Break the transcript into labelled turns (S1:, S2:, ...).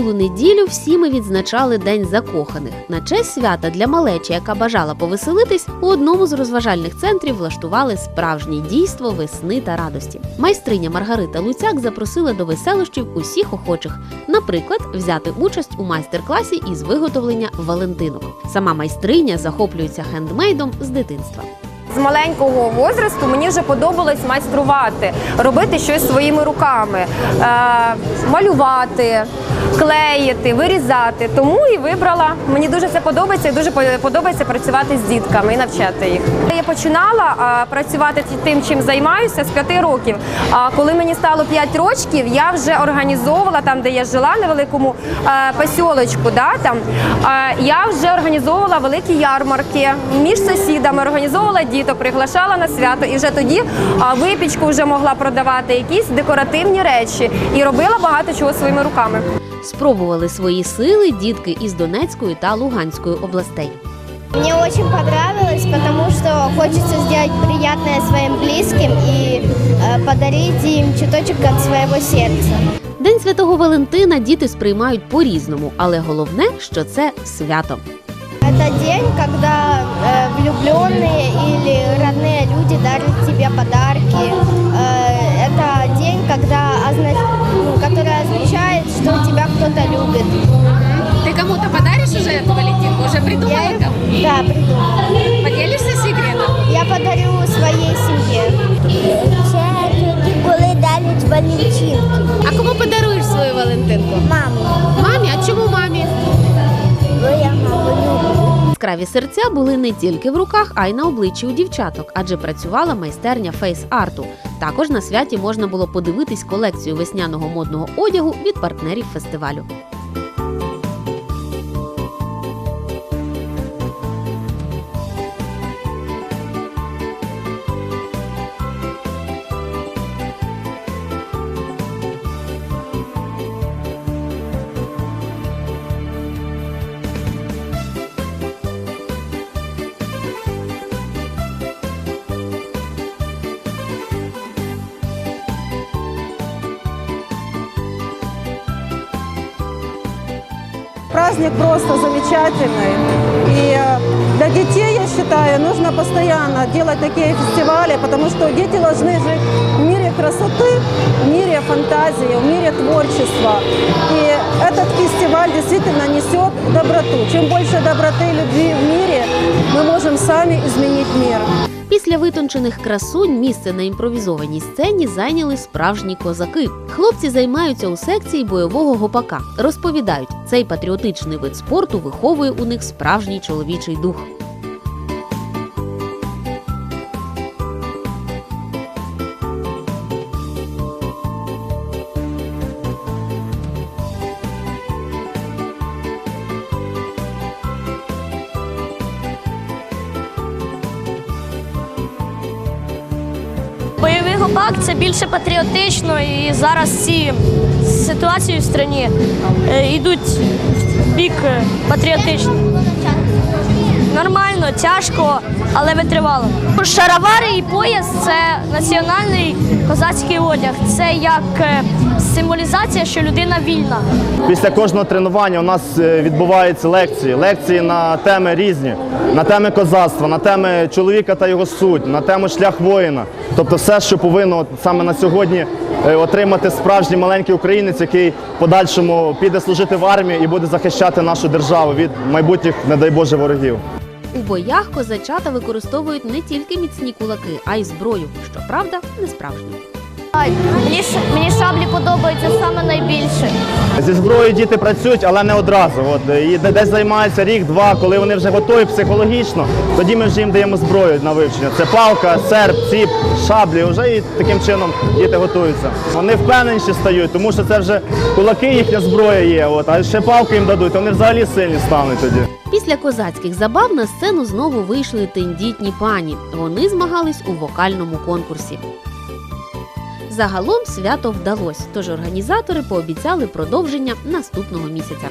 S1: минулу неділю всі ми відзначали День закоханих. На честь свята для малечі, яка бажала повеселитись, у одному з розважальних центрів влаштували справжнє дійство весни та радості. Майстриня Маргарита Луцяк запросила до веселощів усіх охочих, наприклад, взяти участь у майстер-класі із виготовлення валентинок. Сама майстриня захоплюється хендмейдом з дитинства.
S2: З маленького возрасту мені вже подобалось майструвати, робити щось своїми руками, е, малювати, клеїти, вирізати. Тому і вибрала. Мені дуже це подобається і дуже по- подобається працювати з дітками і навчати їх. Я починала працювати тим, чим займаюся з п'яти років. А коли мені стало п'ять років, я вже організовувала там, де я жила, невеликому е, посілочку. Да, там, я вже організовувала великі ярмарки між сусідами, організовувала діток, приглашала на свято. І вже тоді випічку вже могла продавати, якісь декоративні речі і робила багато чого своїми руками
S1: Спробували свої сили дітки із Донецької та Луганської областей.
S3: Мне очень понравилось, потому что хочется сделать приятное своим близким и э, подарить им чуточек от своего сердца.
S1: День святого Валентина діти сприймають по-різному, але головне, що це свято.
S3: Это день, когда э, влюбленные или родные люди дарят тебе подарки. Э, это день, когда озна- ну, который означает, что тебя кто-то любит.
S4: Ты кому-то подаришь уже эту Валентинку? Уже
S3: Я
S4: придумала
S3: их-
S4: кому?
S3: да, придумала.
S4: Поделишься секретом?
S3: Я подарю своей семье. коли дарять Валентинки.
S1: Яскраві серця були не тільки в руках, а й на обличчі у дівчаток, адже працювала майстерня фейс-арту. Також на святі можна було подивитись колекцію весняного модного одягу від партнерів фестивалю.
S5: Праздник просто замечательный. И э, для детей, я считаю, нужно постоянно делать такие фестивали, потому что дети должны жить в мире красоты, в мире фантазии, в мире творчества. И этот фестиваль действительно несет доброту. Чем больше доброты и любви в мире, мы можем сами изменить мир.
S1: Після витончених красунь місце на імпровізованій сцені зайняли справжні козаки. Хлопці займаються у секції бойового гопака. Розповідають, цей патріотичний вид спорту виховує у них справжній чоловічий дух.
S6: Бойовий гопак це більше патріотично, і зараз ці ситуації в країні е, йдуть в бік е, патріотично. Нормально, тяжко, але витривало. Шаровари і пояс це національний козацький одяг. Це як е, символізація, що людина вільна.
S7: Після кожного тренування у нас е, відбуваються лекції. Лекції на теми різні, на теми козацтва, на теми чоловіка та його суть, на тему шлях воїна. Тобто все, що повинно саме на сьогодні е, отримати справжній маленький українець, який в подальшому піде служити в армії і буде захищати нашу державу від майбутніх, не дай Боже, ворогів.
S1: У боях козачата використовують не тільки міцні кулаки, а й зброю, щоправда, не справжню.
S6: Мені, ш- мені шаблі подобаються саме найбільше.
S7: Зі зброєю діти працюють, але не одразу. От, е, і десь займаються рік-два, коли вони вже готові психологічно, тоді ми вже їм даємо зброю на вивчення. Це палка, серп, ціп, шаблі. Вже і таким чином діти готуються. Вони впевненіші стають, тому що це вже кулаки, їхня зброя є. От, а ще палку їм дадуть, вони взагалі сильні стануть тоді.
S1: Після козацьких забав на сцену знову вийшли тендітні пані. Вони змагались у вокальному конкурсі. Загалом свято вдалось, тож організатори пообіцяли продовження наступного місяця.